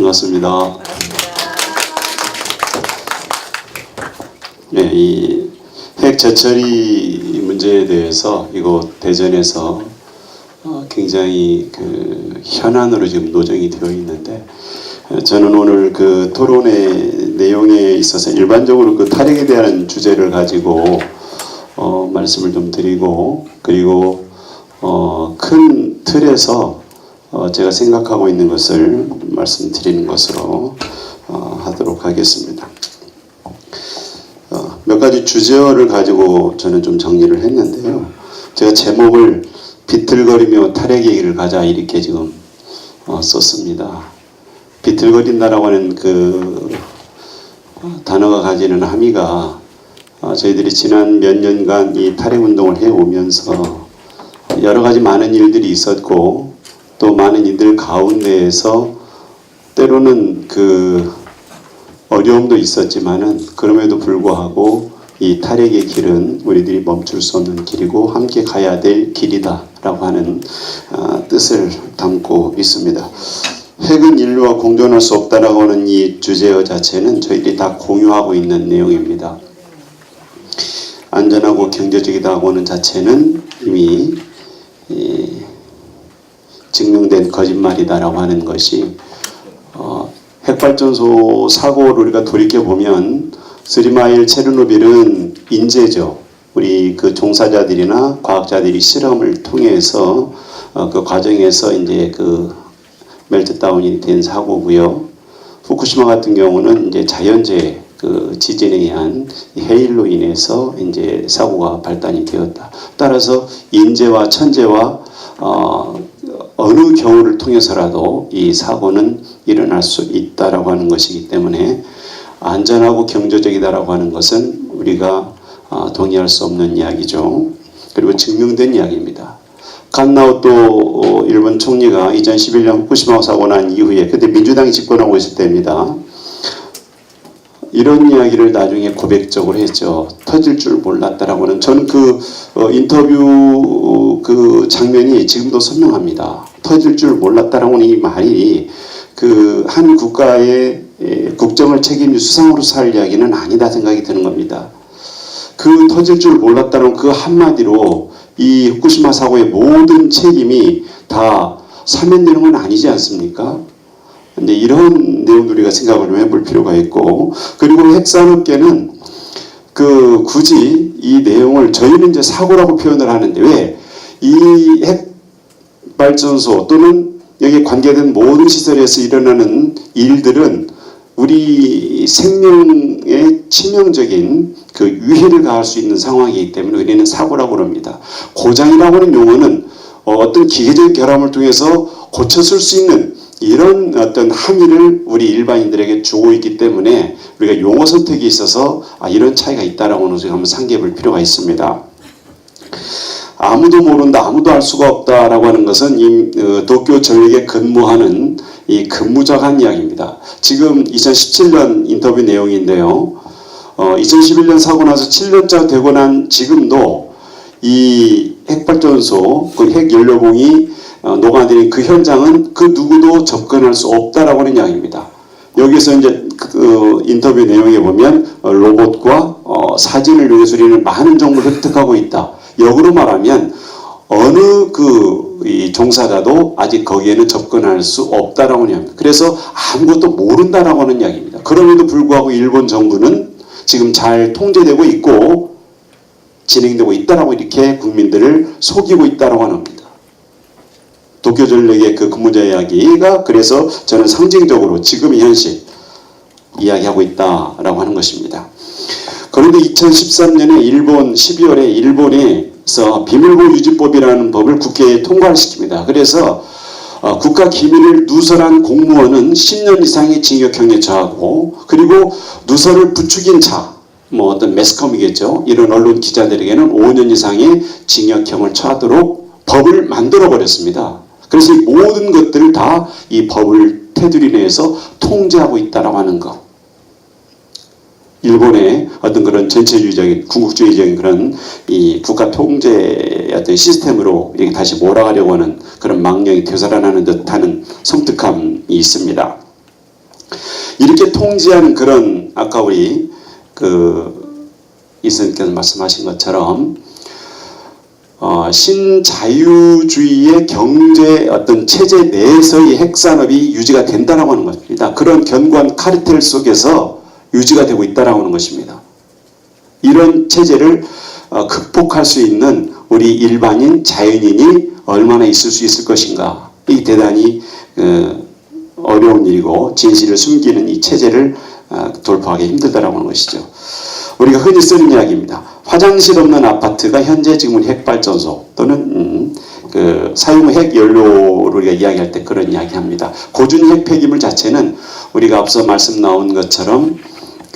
반갑습니다. 네, 이 핵 재처리 문제에 대해서 이곳 대전에서 어, 굉장히 그 현안으로 지금 노정이 되어 있는데 어, 저는 오늘 그 토론의 내용에 있어서 일반적으로 그 탈핵에 대한 주제를 가지고 어, 말씀을 좀 드리고 그리고 어, 큰 틀에서 어, 제가 생각하고 있는 것을 말씀드리는 것으로 어, 하도록 하겠습니다. 어, 몇 가지 주제어를 가지고 저는 좀 정리를 했는데요. 제가 제목을 비틀거리며 탈핵 얘기를 가자 이렇게 지금 어, 썼습니다. 비틀거린다라고 하는 그 어, 단어가 가지는 함의가 어, 저희들이 지난 몇 년간 이 탈핵 운동을 해오면서 여러 가지 많은 일들이 있었고 또 많은 이들 가운데에서 때로는 그 어려움도 있었지만은 그럼에도 불구하고 이 탈핵의 길은 우리들이 멈출 수 없는 길이고 함께 가야 될 길이다라고 하는 아, 뜻을 담고 있습니다. 핵은 인류와 공존할 수 없다라고 하는 이 주제어 자체는 저희들이 다 공유하고 있는 내용입니다. 안전하고 경제적이다고 하는 자체는 이미 이, 증명된 거짓말이다라고 하는 것이 어, 핵발전소 사고를 우리가 돌이켜 보면 스리마일 체르노빌은 인재죠. 우리 그 종사자들이나 과학자들이 실험을 통해서 어, 그 과정에서 이제 그 멜트다운이 된 사고고요. 후쿠시마 같은 경우는 이제 자연재해 그 지진에 의한 해일로 인해서 이제 사고가 발단이 되었다. 따라서 인재와 천재와 어, 어느 경우를 통해서라도 이 사고는 일어날 수 있다라고 하는 것이기 때문에 안전하고 경제적이다라고 하는 것은 우리가 어, 동의할 수 없는 이야기죠. 그리고 증명된 이야기입니다. 칸나우또 어, 일본 총리가 2011년 후쿠시마 사고 난 이후에 그때 민주당이 집권하고 있을 때입니다. 이런 이야기를 나중에 고백적으로 했죠. 터질 줄 몰랐다라고는 저는 그 어, 인터뷰 그 장면이 지금도 선명합니다. 터질 줄 몰랐다라고는 이 말이 그 한 국가의 에, 국정을 책임질 수상으로 살 이야기는 아니다 생각이 드는 겁니다. 그 터질 줄 몰랐다는 그 한마디로 이 후쿠시마 사고의 모든 책임이 다 사면되는 건 아니지 않습니까? 근데 이런 내용들 우리가 생각을 좀 해볼 필요가 있고 그리고 핵산업계는 그 굳이 이 내용을 저희는 이제 사고라고 표현을 하는데 왜 이 핵 발전소 또는 여기 관계된 모든 시설에서 일어나는 일들은 우리 생명에 치명적인 그 위해를 가할 수 있는 상황이기 때문에 우리는 사고라고 합니다. 고장이라고 하는 용어는 어, 어떤 기계적 결함을 통해서 고쳤을 수 있는 이런 어떤 함의를 우리 일반인들에게 주고 있기 때문에 우리가 용어 선택에 있어서 아, 이런 차이가 있다라고 하는 것을 한번 상기해 볼 필요가 있습니다. 아무도 모른다, 아무도 알 수가 없다라고 하는 것은 이 어, 도쿄 전력에 근무하는 이 근무자한 이야기입니다. 지금 2017년 인터뷰 내용인데요. 어, 2011년 사고 나서 7년차 되고 난 지금도 이 핵발전소 그 핵연료봉이 어, 녹아내린 그 현장은 그 누구도 접근할 수 없다라고 하는 이야기입니다. 여기서 이제 그 인터뷰 내용에 보면 어, 로봇과 어, 사진을 위해서 우리는 많은 정보를 획득하고 있다. 역으로 말하면 어느 그 이 종사자도 아직 거기에는 접근할 수 없다라고 이야기입니다. 그래서 아무것도 모른다라고 하는 이야기입니다. 그럼에도 불구하고 일본 정부는 지금 잘 통제되고 있고 진행되고 있다라고 이렇게 국민들을 속이고 있다라고 하는 겁니다. 도쿄 전력의 그 근무자 이야기가 그래서 저는 상징적으로 지금의 현실 이야기하고 있다라고 하는 것입니다. 그런데 2013년에 일본 12월에 일본에서 비밀보호 유지법이라는 법을 국회에 통과를 시킵니다. 그래서 어, 국가 기밀을 누설한 공무원은 10년 이상의 징역형에 처하고 그리고 누설을 부추긴 자, 뭐 어떤 매스컴이겠죠. 이런 언론 기자들에게는 5년 이상의 징역형을 처하도록 법을 만들어 버렸습니다. 그래서 이 모든 것들을 다 이 법을 테두리 내에서 통제하고 있다라고 하는 것. 일본의 어떤 그런 전체주의적인 궁극주의적인 그런 이 국가 통제 어떤 시스템으로 이렇게 다시 몰아가려고 하는 그런 망령이 되살아나는 듯하는 섬뜩함이 있습니다. 이렇게 통제한 그런 아까 우리 그 이선께서 말씀하신 것처럼 어, 신자유주의의 경제 어떤 체제 내에서의 핵산업이 유지가 된다라고 하는 것입니다. 그런 견고한 카르텔 속에서 유지가 되고 있다라고 하는 것입니다. 이런 체제를 어, 극복할 수 있는 우리 일반인 자연인이 얼마나 있을 수 있을 것인가? 이 대단히 어, 어려운 일이고 진실을 숨기는 이 체제를 어, 돌파하기 힘들다라고 하는 것이죠. 우리가 흔히 쓰는 이야기입니다. 화장실 없는 아파트가 현재 지금 핵발전소 또는 음, 그 사용 핵 연료를 우리가 이야기할 때 그런 이야기합니다. 고준 핵 폐기물 자체는 우리가 앞서 말씀 나온 것처럼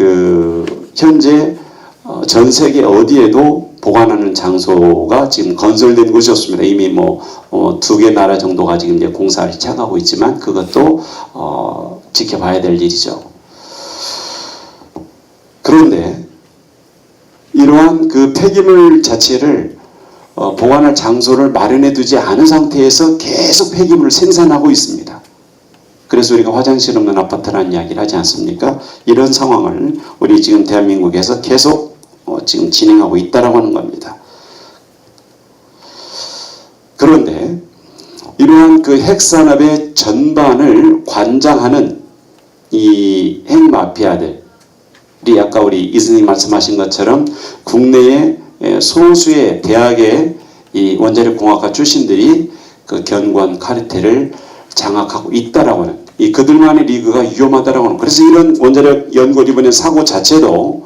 그 현재 어, 전 세계 어디에도 보관하는 장소가 지금 건설된 곳이 없습니다. 이미 뭐두개 나라 정도가 지금 이제 공사를 시작하고 있지만 그것도 어, 지켜봐야 될 일이죠. 그런데 이러한 그 폐기물 자체를 어, 보관할 장소를 마련해 두지 않은 상태에서 계속 폐기물을 생산하고 있습니다. 그래서 우리가 화장실 없는 아파트라는 이야기를 하지 않습니까? 이런 상황을 우리 지금 대한민국에서 계속 어, 지금 진행하고 있다라고 하는 겁니다. 그런데 이러한 그 핵산업의 전반을 관장하는 이 핵마피아들이 아까 우리 이승님 말씀하신 것처럼 국내의 에, 소수의 대학의 이 원자력 공학과 출신들이 그 견고한 카르텔을 장악하고 있다라고 하는 이 그들만의 리그가 위험하다라고 하는 그래서 이런 원자력 연구 이번에 사고 자체도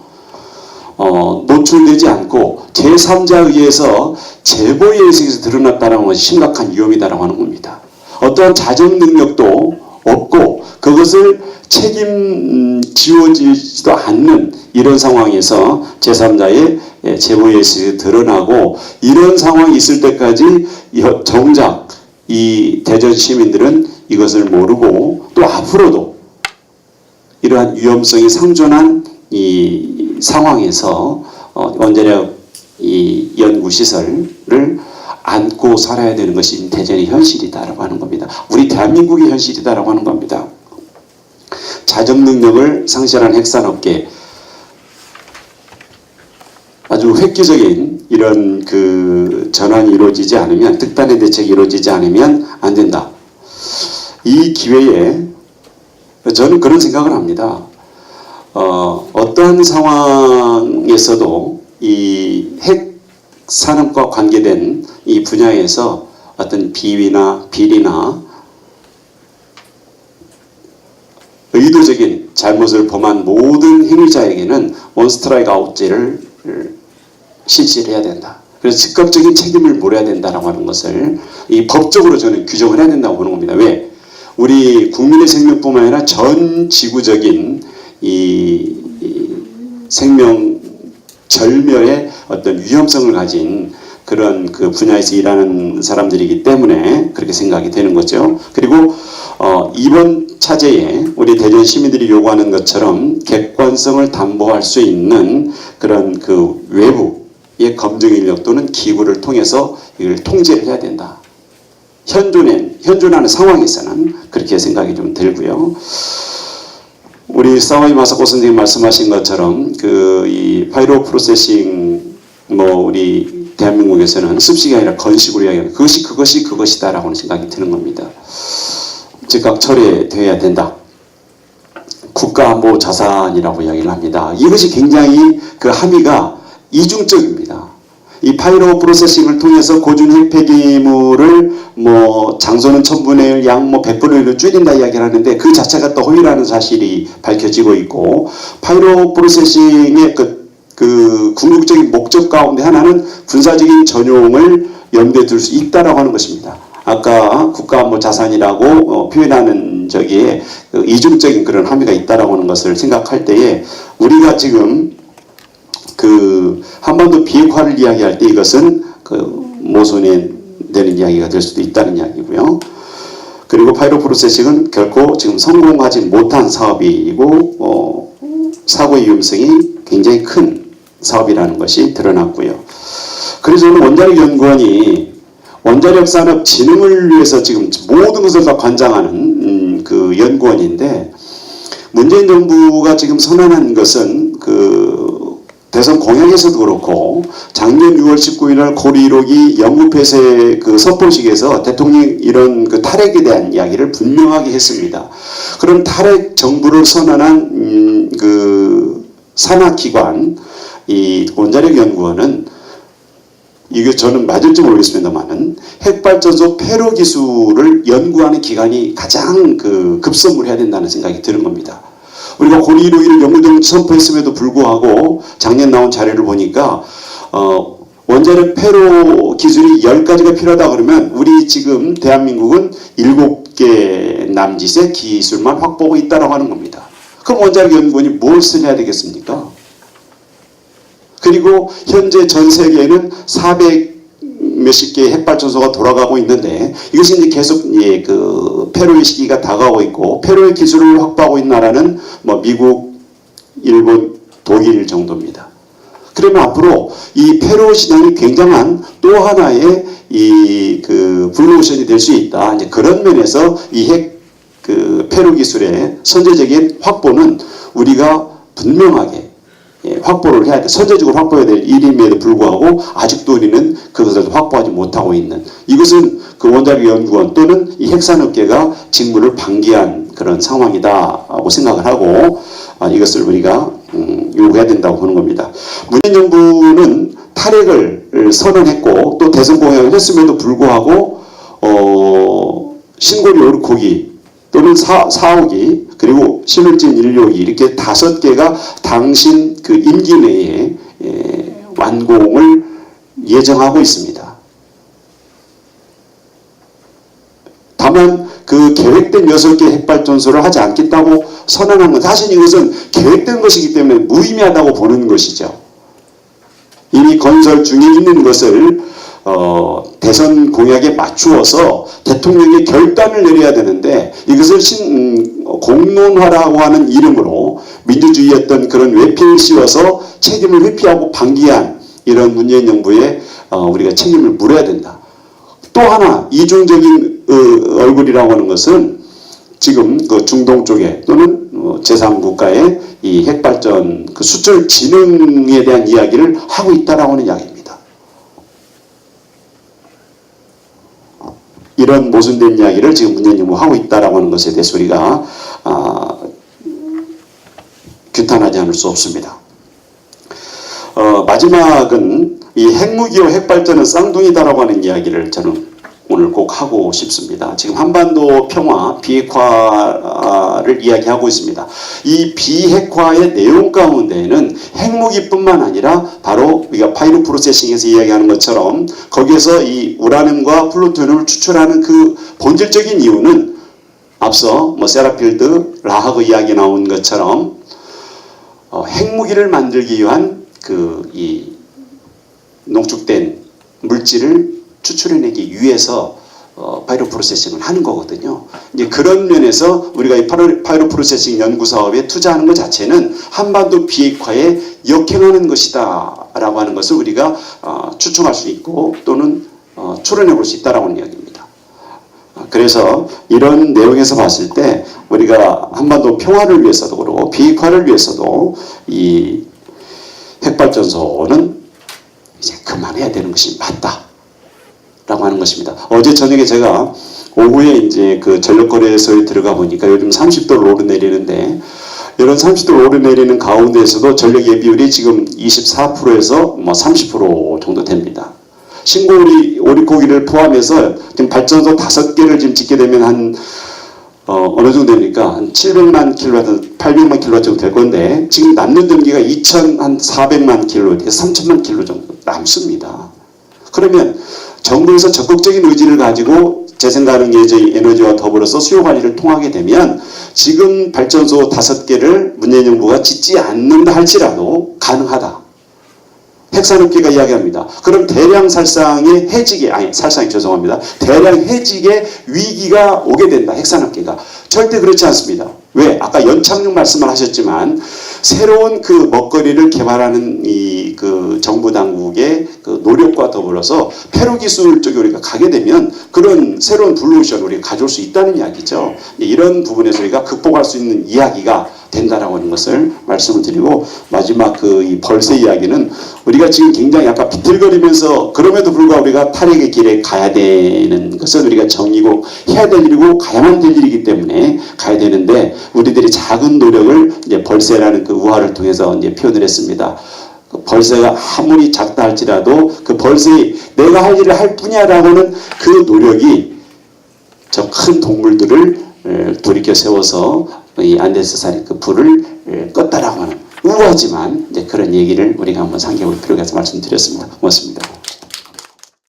어, 노출되지 않고 제3자에 의해서 제보에 의해서 드러났다는 것이 심각한 위험이다라고 하는 겁니다. 어떠한 자정 능력도 없고 그것을 책임지어지지도 않는 이런 상황에서 제3자의 제보에 의해서 드러나고 이런 상황이 있을 때까지 여- 정작 이 대전 시민들은 이것을 모르고 또 앞으로도 이러한 위험성이 상존한 이 상황에서 어, 원자력 이 연구 시설을 안고 살아야 되는 것이 대전의 현실이다라고 하는 겁니다. 우리 대한민국의 현실이다라고 하는 겁니다. 자정 능력을 상실한 핵산업계 아주 획기적인 이런 그 전환이 이루어지지 않으면 특단의 대책이 이루어지지 않으면 안 된다. 이 기회에 저는 그런 생각을 합니다. 어, 어떠한 상황에서도 이 핵 산업과 관계된 이 분야에서 어떤 비위나 비리나 의도적인 잘못을 범한 모든 행위자에게는 원스트라이크 아웃제를 실시해야 된다. 그래서 즉각적인 책임을 물어야 된다라고 하는 것을 이 법적으로 저는 규정을 해야 된다고 보는 겁니다. 왜? 우리 국민의 생명뿐만 아니라 전 지구적인 이, 이 생명 절멸의 어떤 위험성을 가진 그런 그 분야에서 일하는 사람들이기 때문에 그렇게 생각이 되는 거죠. 그리고 어, 이번 차제에 우리 대전 시민들이 요구하는 것처럼 객관성을 담보할 수 있는 그런 그 외부의 검증 인력 또는 기구를 통해서 이걸 통제를 해야 된다. 현존에 현존하는 상황에서는 그렇게 생각이 좀 들고요. 우리 사와이 마사코 선생님 말씀하신 것처럼 그 이 파이로 프로세싱 뭐 우리 대한민국에서는 습식이 아니라 건식으로 이야기하는 그것이 그것이 그것이다라고 생각이 드는 겁니다. 즉각 처리돼야 된다. 국가안보 자산이라고 이야기를 합니다. 이것이 굉장히 그 함의가 이중적입니다. 이 파이로 프로세싱을 통해서 고준 핵폐기물을 뭐 장소는 천분의 일, 양뭐 100분의 1로 줄인다 이야기를 하는데 그 자체가 또 허위라는 사실이 밝혀지고 있고 파이로 프로세싱의 그, 그 궁극적인 목적 가운데 하나는 군사적인 전용을 염두에 둘 수 있다라고 하는 것입니다. 아까 국가안보 자산이라고 어, 표현하는 저기에 그 이중적인 그런 함의가 있다라고 하는 것을 생각할 때에 우리가 지금 그 한반도 비핵화를 이야기할 때 이것은 그 모순이 되는 이야기가 될 수도 있다는 이야기고요. 그리고 파이로 프로세싱은 결코 지금 성공하지 못한 사업이고 어, 사고의 위험성이 굉장히 큰 사업이라는 것이 드러났고요. 그래서 오늘 원자력 연구원이 원자력 산업 진흥을 위해서 지금 모든 것을 다 관장하는 음, 그 연구원인데 문재인 정부가 지금 선언한 것은 그 대선 공약에서도 그렇고 작년 6월 19일 날 고리록이 영구 폐쇄 그 선포식에서 대통령이 이런 그 탈핵에 대한 이야기를 분명하게 했습니다. 그런 탈핵 정부를 선언한 음, 그 산하기관 이 원자력 연구원은 이게 저는 맞을지 모르겠습니다만은 핵발전소 폐로 기술을 연구하는 기관이 가장 그 급선무해야 된다는 생각이 드는 겁니다. 우리가 고리로 이를 연구정 선포했음에도 불구하고 작년 나온 자료를 보니까 어, 원자력 폐로 기술이 10가지가 필요하다 그러면 우리 지금 대한민국은 7개 남짓의 기술만 확보하고 있다라고 하는 겁니다. 그럼 원자력 연구원이 뭘 써야 되겠습니까? 그리고 현재 전 세계에는 400 몇십 개의 핵발전소가 돌아가고 있는데 이것이 이제 계속 예, 그 폐로의 시기가 다가오고 있고 폐로의 기술을 확보하고 있는 나라는 뭐 미국, 일본, 독일 정도입니다. 그러면 앞으로 이 폐로 시장이 굉장한 또 하나의 이 그 블루오션이 될 수 있다. 이제 그런 면에서 이 핵그 폐로 기술의 선제적인 확보는 우리가 분명하게 예, 확보를 해야 돼. 선제적으로 확보해야 될 일임에도 불구하고 아직도 우리는 그것을 확보하지 못하고 있는 이것은 그 원자력 연구원 또는 이 핵산업계가 직무를 방기한 그런 상황이다라고 생각을 하고 아, 이것을 우리가 음, 요구해야 된다고 보는 겁니다. 문재인 정부는 탈핵을 선언했고 또 대선 공약을 했음에도 불구하고 어, 신고리 오르코기 또는 사, 사오기 그리고 신을진 인료기 이렇게 다섯 개가 당신 그 임기 내에 예, 완공을 예정하고 있습니다. 다만 그 계획된 여섯 개 핵발전소를 하지 않겠다고 선언한 건 사실 이것은 계획된 것이기 때문에 무의미하다고 보는 것이죠. 이미 건설 중에 있는 것을 어, 대선 공약에 맞추어서 대통령이 결단을 내려야 되는데 이것을 신, 음, 공론화라고 하는 이름으로 민주주의 어떤 그런 외피를 씌워서 책임을 회피하고 방기한 이런 문재인 정부의 어, 우리가 책임을 물어야 된다. 또 하나 이중적인 어, 얼굴이라고 하는 것은 지금 그 중동 쪽에 또는 어, 제3국가의 이 핵발전 그 수출 진흥에 대한 이야기를 하고 있다라고 하는 이야기입니다. 이런 모순된 이야기를 지금 문재인 정부 하고 있다라고 하는 것에 대해서 우리가 아, 규탄하지 않을 수 없습니다. 어, 마지막은 이 핵무기와 핵발전은 쌍둥이다라고 하는 이야기를 저는 오늘 꼭 하고 싶습니다. 지금 한반도 평화 비핵화를 이야기하고 있습니다. 이 비핵화의 내용 가운데에는 핵무기뿐만 아니라 바로 우리가 파이로 프로세싱에서 이야기하는 것처럼 거기에서 이 우라늄과 플루토늄을 추출하는 그 본질적인 이유는 앞서 뭐 세라필드 라하그 이야기 나온 것처럼 어, 핵무기를 만들기 위한 그 이 농축된 물질을 추출해내기 위해서 어, 파이로 프로세싱을 하는 거거든요. 이제 그런 면에서 우리가 이 파이로, 파이로 프로세싱 연구 사업에 투자하는 것 자체는 한반도 비핵화에 역행하는 것이다 라고 하는 것을 우리가 어, 추측할 수 있고 또는 어, 추론해 볼 수 있다라고 하는 이야기입니다. 아, 그래서 이런 내용에서 봤을 때 우리가 한반도 평화를 위해서도 그렇고 비핵화를 위해서도 이 핵발전소는 이제 그만해야 되는 것이 맞다. 라고 하는 것입니다. 어제 저녁에 제가 오후에 이제 그 전력거래소에 들어가 보니까 요즘 30도를 오르내리는데 이런 30도를 오르내리는 가운데에서도 전력 예비율이 지금 24%에서 뭐 30% 정도 됩니다. 신고리 오리고기를 포함해서 지금 발전소 다섯 개를 지금 짓게 되면 한 어, 어느 정도 됩니까? 한 700만 킬로와트, 800만 킬로와트 정도 될 건데 지금 남는 전기가 2,400만 킬로와트, 3,000만 킬로 정도 남습니다. 그러면 정부에서 적극적인 의지를 가지고 재생가능 예제 에너지와 더불어서 수요 관리를 통하게 되면 지금 발전소 다섯 개를 문재인 정부가 짓지 않는다 할지라도 가능하다. 핵산업계가 이야기합니다. 그럼 대량 살상의 해직에 아니 살상이 죄송합니다. 대량 해직의 위기가 오게 된다. 핵산업계가 절대 그렇지 않습니다. 왜? 아까 연착륙 말씀을 하셨지만 새로운 그 먹거리를 개발하는 이 그 정부 당국의 그 노력과 더불어서 폐로 기술 쪽에 우리가 가게 되면 그런 새로운 블루오션 우리가 가져올 수 있다는 이야기죠. 이런 부분에서 우리가 극복할 수 있는 이야기가 된다라고 하는 것을 말씀을 드리고 마지막 그 이 벌새 이야기는 우리가 지금 굉장히 약간 비틀거리면서 그럼에도 불구하고 우리가 탈핵의 길에 가야 되는 것은 우리가 정의고 해야 될 일이고 가야만 될 일이기 때문에 가야 되는데 우리들이 작은 노력을 이제 벌새라는 그 우화를 통해서 이제 표현을 했습니다. 그 벌새가 아무리 작다 할지라도 그 벌새이 내가 할 일을 할 뿐이야라고는 그 노력이 저 큰 동물들을 에, 돌이켜 세워서 이 안데스산의 그 불을 에, 껐다라고 하는 우아하지만 이제 그런 얘기를 우리가 한번 상기해 볼 필요가 있어 말씀드렸습니다. 고맙습니다.